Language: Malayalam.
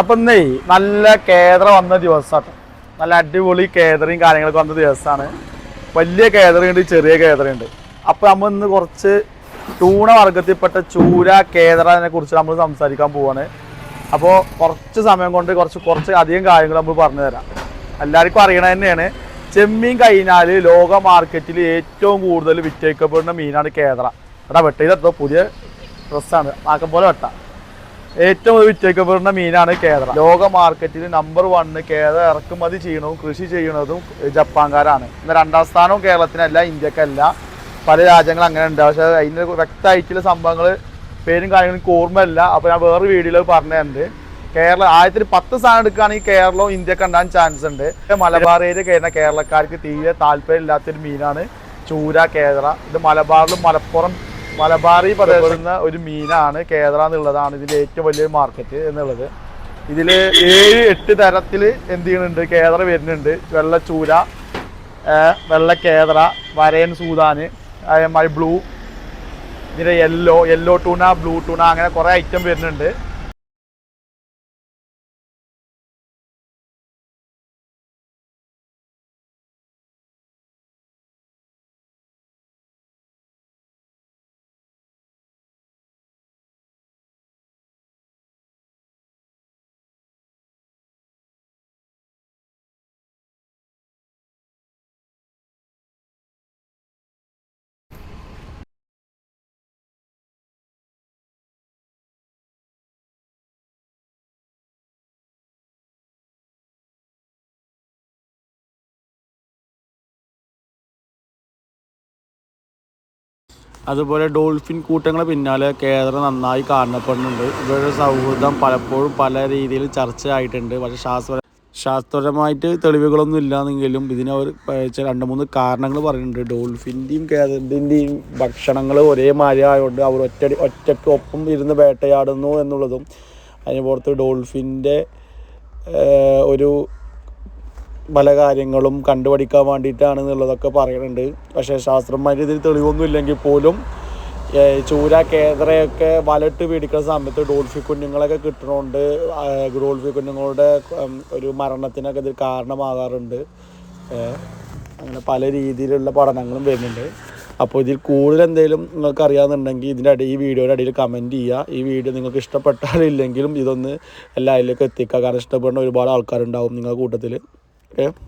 അപ്പൊ ഇന്നേ നല്ല കേദറ വന്ന ദിവസമാണ് നല്ല അടിപൊളി കേദറയും കാര്യങ്ങളൊക്കെ വന്ന ദിവസമാണ് വലിയ കേദറയുണ്ട് ചെറിയ കേദറയുണ്ട് അപ്പൊ നമ്മൾ ഇന്ന് കുറച്ച് ടൂണ വർഗത്തിൽപ്പെട്ട ചൂര കേദറനെ കുറിച്ച് നമ്മൾ സംസാരിക്കാൻ പോവാണ്. അപ്പോൾ കുറച്ച് സമയം കൊണ്ട് കുറച്ച് കുറച്ച് അധികം കാര്യങ്ങൾ നമ്മൾ പറഞ്ഞു തരാം. എല്ലാവർക്കും അറിയണത് തന്നെയാണ്. ചെമ്മീൻ കഴിഞ്ഞാൽ ലോക മാർക്കറ്റിൽ ഏറ്റവും കൂടുതൽ വിറ്റഴിക്കപ്പെടുന്ന മീനാണ് കേദറ. എടാ വെട്ടയിലെത്തോ പുതിയ ഡ്രസ്സാണ്. ആക്കം പോലെ വെട്ട. ഏറ്റവും ഒരു വിറ്റഴിക്കപ്പെടുന്ന മീനാണ് കേരള. ലോക മാർക്കറ്റിൽ നമ്പർ വണ്ണ് കേരള ഇറക്കുമതി ചെയ്യണതും കൃഷി ചെയ്യണതും ജപ്പാൻകാരാണ്. എന്നാൽ രണ്ടാം സ്ഥാനവും കേരളത്തിനല്ല ഇന്ത്യക്കല്ല. പല രാജ്യങ്ങൾ അങ്ങനെ ഉണ്ട് പക്ഷെ അതിന്റെ വ്യക്തമായിട്ടുള്ള സംഭവങ്ങൾ പേരും കാര്യങ്ങളും ഓർമ്മയല്ല. അപ്പോൾ ഞാൻ വേറെ വീഡിയോയിൽ പറഞ്ഞിട്ടുണ്ട്. കേരള ആദ്യത്തിൽ പത്ത് സ്ഥാനം എടുക്കുകയാണെങ്കിൽ കേരളവും ഇന്ത്യയ്ക്ക് ഉണ്ടാകാൻ ചാൻസ് ഉണ്ട്. മലബാർ ഏരിയ കഴിഞ്ഞ കേരളക്കാർക്ക് തീരെ താല്പര്യമില്ലാത്തൊരു മീനാണ് ചൂര കേരള. ഇത് മലബാറിലും മലപ്പുറം മലബാറി പ്രദേശത്തുന്ന ഒരു മീനാണ് കേദറ എന്നുള്ളതാണ് ഇതിന്റെ ഏറ്റവും വലിയ മാർക്കറ്റ് എന്നുള്ളത്. ഇതിൽ ഏഴ് എട്ട് തരത്തിൽ എന്ത് ചെയ്യുന്നുണ്ട്? കേദറ വരുന്നുണ്ട്. വെള്ള ചൂര വെള്ള കേദറ വരയൻ സൂതാന് അതേമാതിരി ബ്ലൂ ഇതിന്റെ yellow yellow tuna blue tuna അങ്ങനെ കുറേ ഐറ്റം വരുന്നുണ്ട്. അതുപോലെ ഡോൾഫിൻ കൂട്ടങ്ങളെ പിന്നാലെ കേരളം നന്നായി കാണപ്പെടുന്നുണ്ട്. ഇവരുടെ സൗഹൃദം പലപ്പോഴും പല രീതിയിൽ ചർച്ചയായിട്ടുണ്ട്. പക്ഷേ ശാസ്ത്ര ശാസ്ത്രപരമായിട്ട് തെളിവുകളൊന്നും ഇല്ലാന്നെങ്കിലും ഇതിന് അവർ രണ്ട് മൂന്ന് കാരണങ്ങൾ പറയുന്നുണ്ട്. ഡോൾഫിന്റെയും കേരളത്തിന്റെയും ഭക്ഷണങ്ങൾ ഒരേ മാതിരി ആയതുകൊണ്ട് അവർ ഒറ്റ ഒറ്റയ്ക്ക് ഒപ്പം ഇരുന്ന് വേട്ടയാടുന്നു എന്നുള്ളതും അതിന് പുറത്ത് ഡോൾഫിന്റെ ഒരു പല കാര്യങ്ങളും കണ്ടുപഠിക്കാൻ വേണ്ടിയിട്ടാണ് എന്നുള്ളതൊക്കെ പറയുന്നുണ്ട്. പക്ഷേ ശാസ്ത്രമായിട്ട് ഇതിൽ തെളിവൊന്നും ഇല്ലെങ്കിൽ പോലും ചൂര കേന്ദ്രയൊക്കെ വലട്ട് പിടിക്കുന്ന സമയത്ത് ഡോൾഫി കുഞ്ഞുങ്ങളൊക്കെ കിട്ടണോണ്ട് ഡോൾഫി കുഞ്ഞുങ്ങളുടെ ഒരു മരണത്തിനൊക്കെ ഇതിൽ കാരണമാകാറുണ്ട്. അങ്ങനെ പല രീതിയിലുള്ള പഠനങ്ങളും വരുന്നുണ്ട്. അപ്പോൾ ഇതിൽ കൂടുതൽ എന്തെങ്കിലും നിങ്ങൾക്ക് അറിയാമെന്നുണ്ടെങ്കിൽ ഇതിന്റെ അടി ഈ വീഡിയോയുടെ അടിയിൽ കമന്റ് ചെയ്യുക. ഈ വീഡിയോ നിങ്ങൾക്ക് ഇഷ്ടപ്പെട്ടാലില്ലെങ്കിലും ഇതൊന്ന് എല്ലാവരിലേക്കും എത്തിക്കുക. കാരണം ഇഷ്ടപ്പെടുന്ന ഒരുപാട് ആൾക്കാരുണ്ടാവും നിങ്ങളുടെ കൂട്ടത്തിൽ. Yeah.